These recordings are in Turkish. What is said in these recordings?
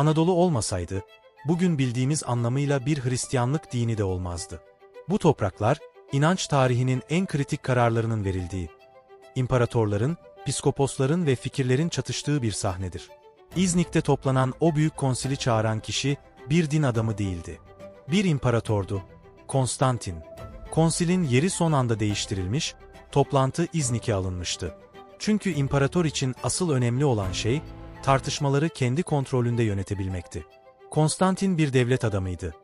Anadolu olmasaydı, bugün bildiğimiz anlamıyla bir Hristiyanlık dini de olmazdı. Bu topraklar, inanç tarihinin en kritik kararlarının verildiği, imparatorların, piskoposların ve fikirlerin çatıştığı bir sahnedir. İznik'te toplanan o büyük konsili çağıran kişi, bir din adamı değildi. Bir imparatordu, Konstantin. Konsilin yeri son anda değiştirilmiş, toplantı İznik'e alınmıştı. Çünkü imparator için asıl önemli olan şey, tartışmaları kendi kontrolünde yönetebilmekti. Konstantin bir devlet adamıydı.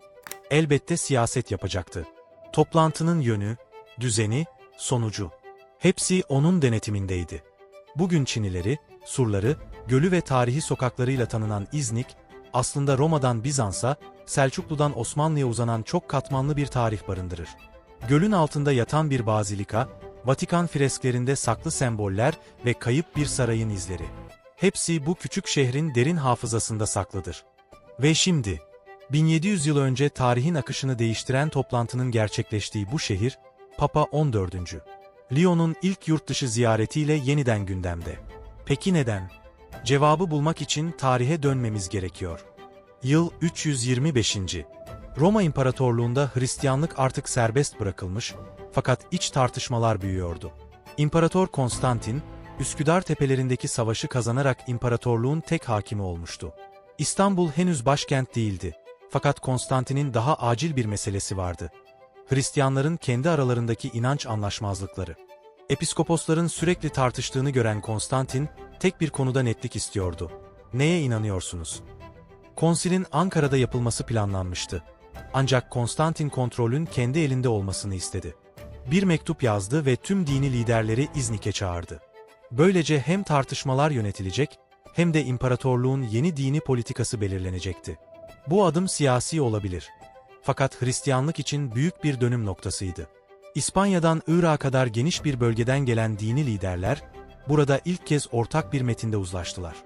Elbette siyaset yapacaktı. Toplantının yönü, düzeni, sonucu. Hepsi onun denetimindeydi. Bugün Çinileri, surları, gölü ve tarihi sokaklarıyla tanınan İznik, aslında Roma'dan Bizans'a, Selçuklu'dan Osmanlı'ya uzanan çok katmanlı bir tarih barındırır. Gölün altında yatan bir bazilika, Vatikan fresklerinde saklı semboller ve kayıp bir sarayın izleri. Hepsi bu küçük şehrin derin hafızasında saklıdır. Ve şimdi, 1700 yıl önce tarihin akışını değiştiren toplantının gerçekleştiği bu şehir, Papa 14. Leon'un ilk yurt dışı ziyaretiyle yeniden gündemde. Peki neden? Cevabı bulmak için tarihe dönmemiz gerekiyor. Yıl 325. Roma İmparatorluğunda Hristiyanlık artık serbest bırakılmış, fakat iç tartışmalar büyüyordu. İmparator Konstantin, Üsküdar tepelerindeki savaşı kazanarak imparatorluğun tek hakimi olmuştu. İstanbul henüz başkent değildi. Fakat Konstantin'in daha acil bir meselesi vardı. Hristiyanların kendi aralarındaki inanç anlaşmazlıkları. Episkoposların sürekli tartıştığını gören Konstantin, tek bir konuda netlik istiyordu. Neye inanıyorsunuz? Konsilin Ankara'da yapılması planlanmıştı. Ancak Konstantin kontrolün kendi elinde olmasını istedi. Bir mektup yazdı ve tüm dini liderleri İznik'e çağırdı. Böylece hem tartışmalar yönetilecek, hem de imparatorluğun yeni dini politikası belirlenecekti. Bu adım siyasi olabilir. Fakat Hristiyanlık için büyük bir dönüm noktasıydı. İspanya'dan Irak'a kadar geniş bir bölgeden gelen dini liderler, burada ilk kez ortak bir metinde uzlaştılar.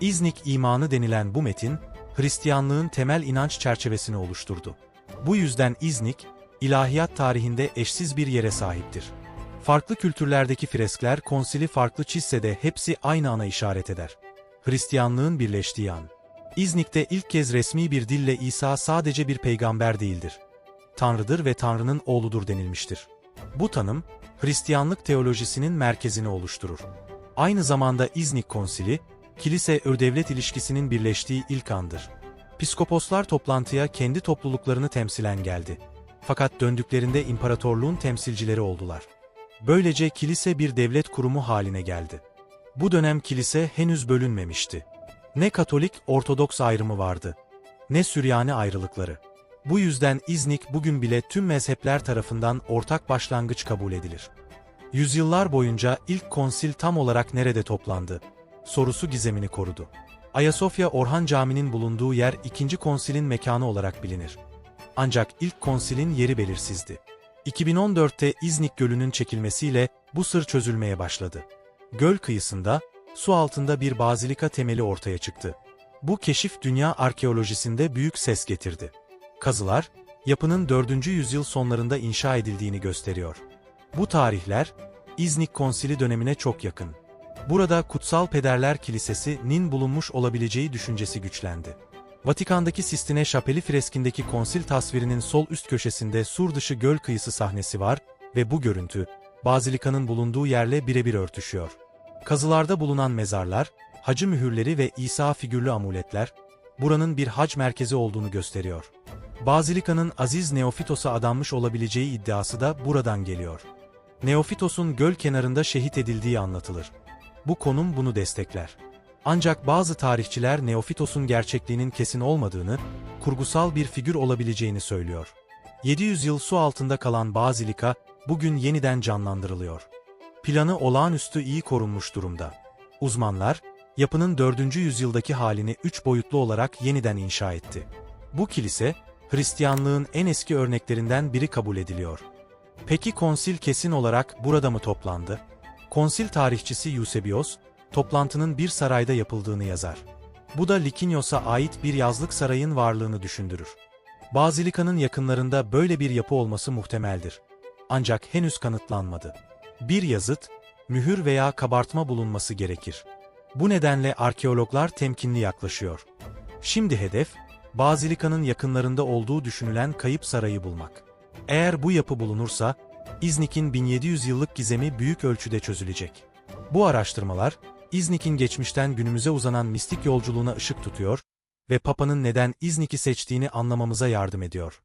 İznik imanı denilen bu metin, Hristiyanlığın temel inanç çerçevesini oluşturdu. Bu yüzden İznik, ilahiyat tarihinde eşsiz bir yere sahiptir. Farklı kültürlerdeki freskler konsili farklı çizse de hepsi aynı ana işaret eder. Hristiyanlığın birleştiği an. İznik'te ilk kez resmi bir dille İsa sadece bir peygamber değildir. Tanrıdır ve Tanrı'nın oğludur denilmiştir. Bu tanım, Hristiyanlık teolojisinin merkezini oluşturur. Aynı zamanda İznik Konsili, kilise-ör-devlet ilişkisinin birleştiği ilk andır. Piskoposlar toplantıya kendi topluluklarını temsilen geldi. Fakat döndüklerinde imparatorluğun temsilcileri oldular. Böylece kilise bir devlet kurumu haline geldi. Bu dönem kilise henüz bölünmemişti. Ne Katolik, Ortodoks ayrımı vardı, ne Süryani ayrılıkları. Bu yüzden İznik bugün bile tüm mezhepler tarafından ortak başlangıç kabul edilir. Yüzyıllar boyunca ilk konsil tam olarak nerede toplandı? Sorusu gizemini korudu. Ayasofya Orhan Camii'nin bulunduğu yer ikinci konsilin mekanı olarak bilinir. Ancak ilk konsilin yeri belirsizdi. 2014'te İznik Gölü'nün çekilmesiyle bu sır çözülmeye başladı. Göl kıyısında, su altında bir bazilika temeli ortaya çıktı. Bu keşif dünya arkeolojisinde büyük ses getirdi. Kazılar, yapının 4. yüzyıl sonlarında inşa edildiğini gösteriyor. Bu tarihler, İznik Konsili dönemine çok yakın. Burada Kutsal Pederler Kilisesi'nin bulunmuş olabileceği düşüncesi güçlendi. Vatikan'daki Sistine Şapeli freskindeki konsil tasvirinin sol üst köşesinde sur dışı göl kıyısı sahnesi var ve bu görüntü, bazilikanın bulunduğu yerle birebir örtüşüyor. Kazılarda bulunan mezarlar, hacı mühürleri ve İsa figürlü amuletler, buranın bir hac merkezi olduğunu gösteriyor. Bazilikanın Aziz Neofitos'a adanmış olabileceği iddiası da buradan geliyor. Neofitos'un göl kenarında şehit edildiği anlatılır. Bu konum bunu destekler. Ancak bazı tarihçiler Neofitos'un gerçekliğinin kesin olmadığını, kurgusal bir figür olabileceğini söylüyor. 700 yıl su altında kalan Bazilika, bugün yeniden canlandırılıyor. Planı olağanüstü iyi korunmuş durumda. Uzmanlar, yapının 4. yüzyıldaki halini 3 boyutlu olarak yeniden inşa etti. Bu kilise, Hristiyanlığın en eski örneklerinden biri kabul ediliyor. Peki konsil kesin olarak burada mı toplandı? Konsil tarihçisi Eusebios, toplantının bir sarayda yapıldığını yazar. Bu da Likinios'a ait bir yazlık sarayın varlığını düşündürür. Bazilikanın yakınlarında böyle bir yapı olması muhtemeldir. Ancak henüz kanıtlanmadı. Bir yazıt, mühür veya kabartma bulunması gerekir. Bu nedenle arkeologlar temkinli yaklaşıyor. Şimdi hedef, Bazilika'nın yakınlarında olduğu düşünülen kayıp sarayı bulmak. Eğer bu yapı bulunursa, İznik'in 1700 yıllık gizemi büyük ölçüde çözülecek. Bu araştırmalar, İznik'in geçmişten günümüze uzanan mistik yolculuğuna ışık tutuyor ve Papa'nın neden İznik'i seçtiğini anlamamıza yardım ediyor.